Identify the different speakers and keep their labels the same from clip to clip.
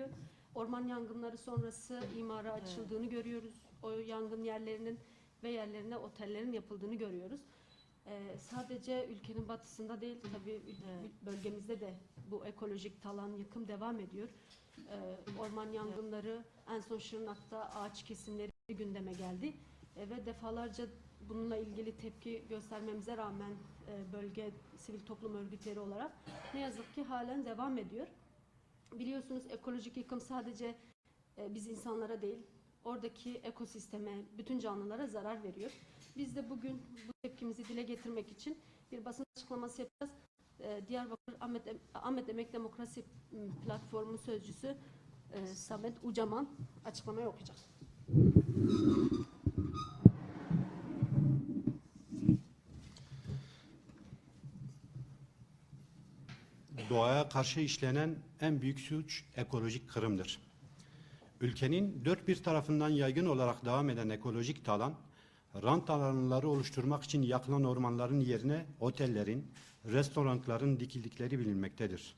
Speaker 1: ediyor. Orman yangınları sonrası imara açıldığını görüyoruz. O yangın yerlerinin ve yerlerine otellerin yapıldığını görüyoruz. Ee, sadece ülkenin batısında değil tabii
Speaker 2: Evet.
Speaker 1: bölgemizde de bu ekolojik talan yıkım devam ediyor. Ee, orman yangınları en son Şırnak'ta ağaç kesimleri gündeme geldi. Ee, ve defalarca bununla ilgili tepki göstermemize rağmen e, bölge sivil toplum örgütleri olarak ne yazık ki halen devam ediyor. Biliyorsunuz ekolojik yıkım sadece e, biz insanlara değil, oradaki ekosisteme, bütün canlılara zarar veriyor. Biz de bugün bu tepkimizi dile getirmek için bir basın açıklaması yapacağız. E, Diyarbakır Ahmet, Ahmet Emek Demokrasi Platformu sözcüsü e, Samet Ucaman açıklamayı okuyacak.
Speaker 3: Doğaya karşı işlenen en büyük suç ekolojik kırımdır. Ülkenin dört bir tarafından yaygın olarak devam eden ekolojik talan, rant alanları oluşturmak için yakılan ormanların yerine otellerin, restoranların dikildikleri bilinmektedir.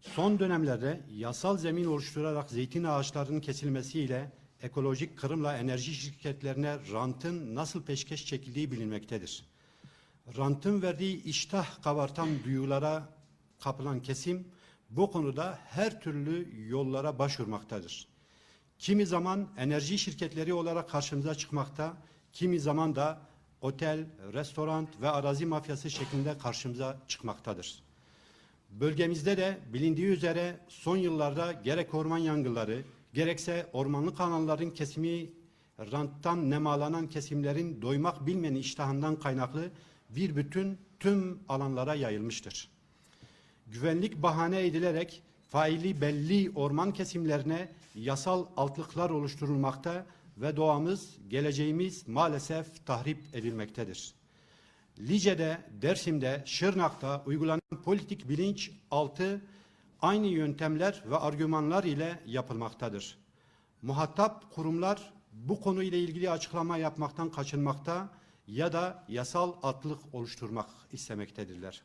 Speaker 3: Son dönemlerde yasal zemin oluşturarak zeytin ağaçlarının kesilmesiyle ekolojik kırımla enerji şirketlerine rantın nasıl peşkeş çekildiği bilinmektedir. Rantın verdiği iştah kabartan duyulara kapılan kesim bu konuda her türlü yollara başvurmaktadır. Kimi zaman enerji şirketleri olarak karşımıza çıkmakta, kimi zaman da otel, restoran ve arazi mafyası şeklinde karşımıza çıkmaktadır. Bölgemizde de bilindiği üzere son yıllarda gerek orman yangınları, gerekse ormanlık alanların kesimi, ranttan nemalanan kesimlerin doymak bilmeyen iştahından kaynaklı bir bütün tüm alanlara yayılmıştır. Güvenlik bahane edilerek faili belli orman kesimlerine yasal altlıklar oluşturulmakta ve doğamız, geleceğimiz maalesef tahrip edilmektedir. Lice'de, Dersim'de, Şırnak'ta uygulanan politik bilinç altı aynı yöntemler ve argümanlar ile yapılmaktadır. Muhatap kurumlar bu konuyla ilgili açıklama yapmaktan kaçınmakta ya da yasal atlık oluşturmak istemektedirler.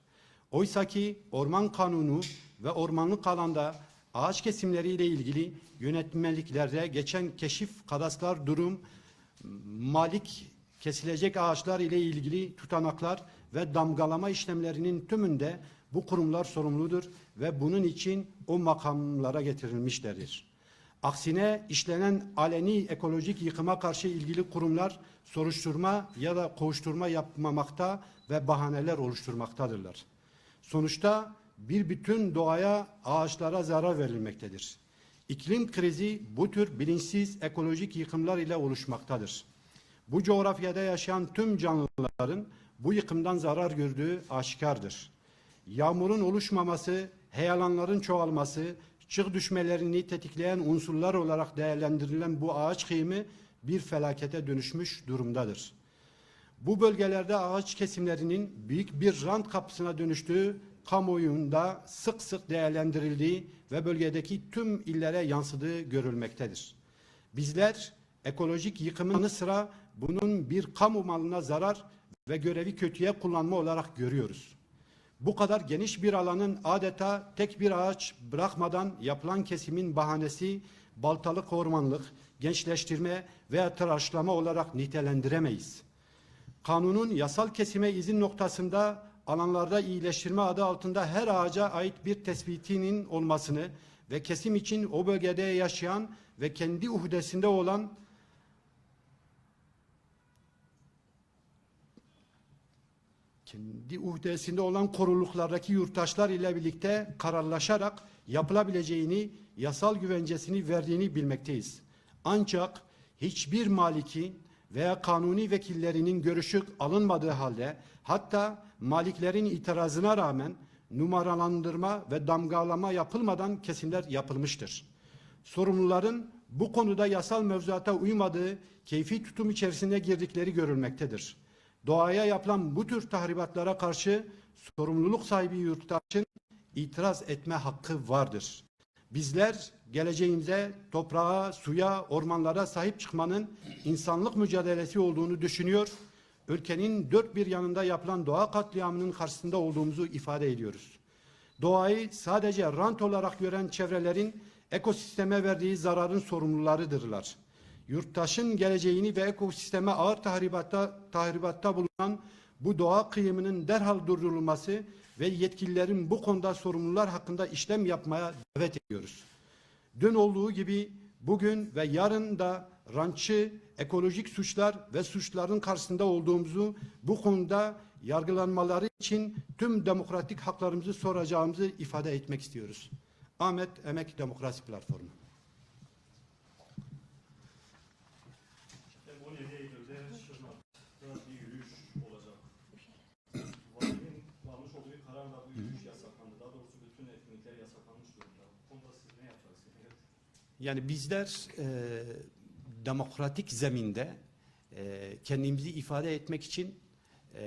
Speaker 3: Oysa ki orman kanunu ve ormanlık alanda ağaç kesimleriyle ilgili yönetmeliklerde geçen keşif kadastrar durum malik kesilecek ağaçlar ile ilgili tutanaklar ve damgalama işlemlerinin tümünde bu kurumlar sorumludur ve bunun için o makamlara getirilmişlerdir. Aksine işlenen aleni ekolojik yıkıma karşı ilgili kurumlar soruşturma ya da kovuşturma yapmamakta ve bahaneler oluşturmaktadırlar. Sonuçta bir bütün doğaya, ağaçlara zarar verilmektedir. İklim krizi bu tür bilinçsiz ekolojik yıkımlar ile oluşmaktadır. Bu coğrafyada yaşayan tüm canlıların bu yıkımdan zarar gördüğü aşikardır. Yağmurun oluşmaması, heyelanların çoğalması, çığ düşmelerini tetikleyen unsurlar olarak değerlendirilen bu ağaç kıyımı bir felakete dönüşmüş durumdadır. Bu bölgelerde ağaç kesimlerinin büyük bir rant kapısına dönüştüğü kamuoyunda sık sık değerlendirildiği ve bölgedeki tüm illere yansıdığı görülmektedir. Bizler ekolojik yıkımın yanı sıra bunun bir kamu malına zarar ve görevi kötüye kullanma olarak görüyoruz. Bu kadar geniş bir alanın adeta tek bir ağaç bırakmadan yapılan kesimin bahanesi baltalık ormanlık, gençleştirme veya tıraşlama olarak nitelendiremeyiz. Kanunun yasal kesime izin noktasında alanlarda iyileştirme adı altında her ağaca ait bir tespitinin olmasını ve kesim için o bölgede yaşayan ve kendi uhdesinde olan kendi uhdesinde olan koruluklardaki yurttaşlar ile birlikte kararlaşarak yapılabileceğini, yasal güvencesini verdiğini bilmekteyiz. Ancak hiçbir malikin veya kanuni vekillerinin görüşü alınmadığı halde hatta maliklerin itirazına rağmen numaralandırma ve damgalama yapılmadan kesimler yapılmıştır. Sorumluların bu konuda yasal mevzuata uymadığı keyfi tutum içerisine girdikleri görülmektedir. Doğaya yapılan bu tür tahribatlara karşı sorumluluk sahibi yurttaşın itiraz etme hakkı vardır. Bizler geleceğimize, toprağa, suya, ormanlara sahip çıkmanın insanlık mücadelesi olduğunu düşünüyor. Ülkenin dört bir yanında yapılan doğa katliamının karşısında olduğumuzu ifade ediyoruz. doğayı sadece rant olarak gören çevrelerin ekosisteme verdiği zararın sorumlularıdırlar. Yurttaşın geleceğini ve ekosisteme ağır tahribatta, tahribatta bulunan bu doğa kıyımının derhal durdurulması ve yetkililerin bu konuda sorumlular hakkında işlem yapmaya davet ediyoruz. Dün olduğu gibi bugün ve yarın da rantçı, ekolojik suçlar ve suçların karşısında olduğumuzu bu konuda yargılanmaları için tüm demokratik haklarımızı soracağımızı ifade etmek istiyoruz. Ahmet Emek Demokrasi Platformu. Yani bizler e, demokratik zeminde e, kendimizi ifade etmek için e,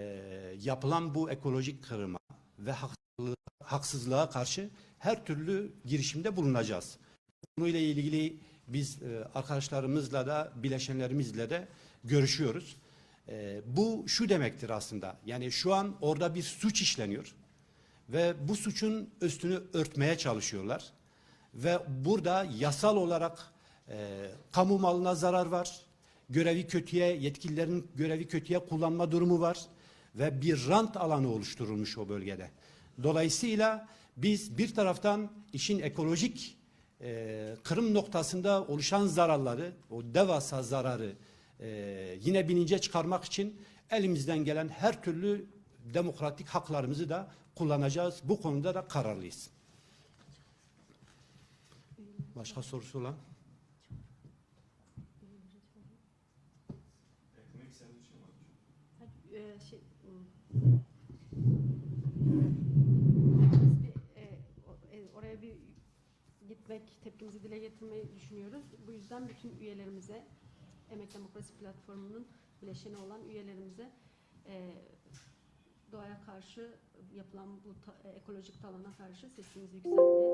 Speaker 3: yapılan bu ekolojik kırıma ve haksızlığa, haksızlığa karşı her türlü girişimde bulunacağız. Konuyla ilgili biz e, arkadaşlarımızla da bileşenlerimizle de görüşüyoruz. E, bu şu demektir aslında. Yani şu an orada bir suç işleniyor ve bu suçun üstünü örtmeye çalışıyorlar. Ve burada yasal olarak e, kamu malına zarar var. Görevi kötüye, yetkililerin görevi kötüye kullanma durumu var. Ve bir rant alanı oluşturulmuş o bölgede. Dolayısıyla biz bir taraftan işin ekolojik e, kırım noktasında oluşan zararları, o devasa zararı e, yine bilince çıkarmak için elimizden gelen her türlü demokratik haklarımızı da kullanacağız. Bu konuda da kararlıyız. Başka sorusu olan?
Speaker 2: Şey
Speaker 1: e, şey. Biz bir, e, e, oraya bir gitmek, tepkimizi dile getirmeyi düşünüyoruz. Bu yüzden bütün üyelerimize, Emek Demokrasi Platformu'nun bileşeni olan üyelerimize e, doğaya karşı yapılan bu ta- ekolojik talana karşı sesimizi yükseltmeye